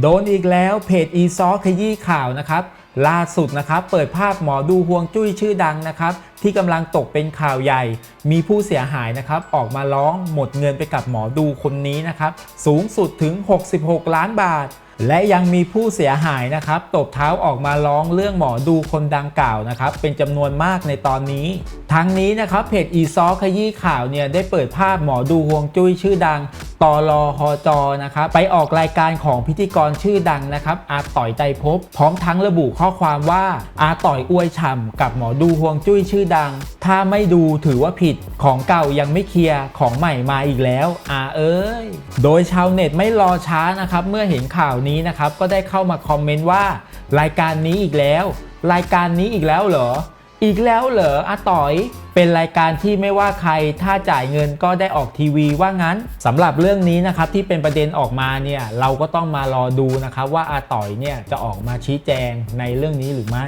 โดนอีกแล้วเพจอีซอขยี้ข่าวนะครับ ล่าสุดนะครับเปิดภาพหมอดูฮวงจุ้ยชื่อดังนะครับ ที่กำลังตกเป็นข่าวใหญ่ มีผู้เสียหายนะครับ ออกมาร้องหมดเงินไปกับหมอดูคนนี้นะครับ สูงสุดถึง 66 ล้านบาท และยังมีผู้เสียหายนะครับตบเท้าออกมาร้องเรื่องหมอดูคนดังกล่าวนะครับ เป็นจำนวนมากในตอนนี้ ทั้งนี้นะครับเพจอีซอขยี้ข่าวเนี่ยได้เปิดภาพหมอดูฮวงจุ้ยชื่อดัง ตอรอฮอจอนะครับไปออกรายการของพิธีกรชื่อดังนะครับ อาต่อยใจภพพร้อมทั้งระบุข้อความว่าอาต่อยอวยฉ่ำกับหมอดูฮวงจุ้ยชื่อดัง ถ้าไม่ดูถือว่าผิดของเก่ายังไม่เคลียร์ของใหม่มาอีกแล้วอาเอ้ยโดยชาวเน็ตไม่รอช้านะครับ เมื่อเห็นข่าวนี้นะครับก็ได้เข้ามาคอมเมนต์ว่า รายการนี้อีกแล้ว รายการนี้อีกแล้วเหรอ อีกแล้วเหรออาต่อย เป็นรายการที่ไม่ว่าใครถ้าจ่ายเงินก็ได้ออกทีวีว่างั้นสำหรับเรื่องนี้นะครับที่เป็นประเด็นออกมาเนี่ยเราก็ต้องมารอดูนะครับว่าอาต่อยเนี่ยจะออกมาชี้แจงในเรื่องนี้หรือไม่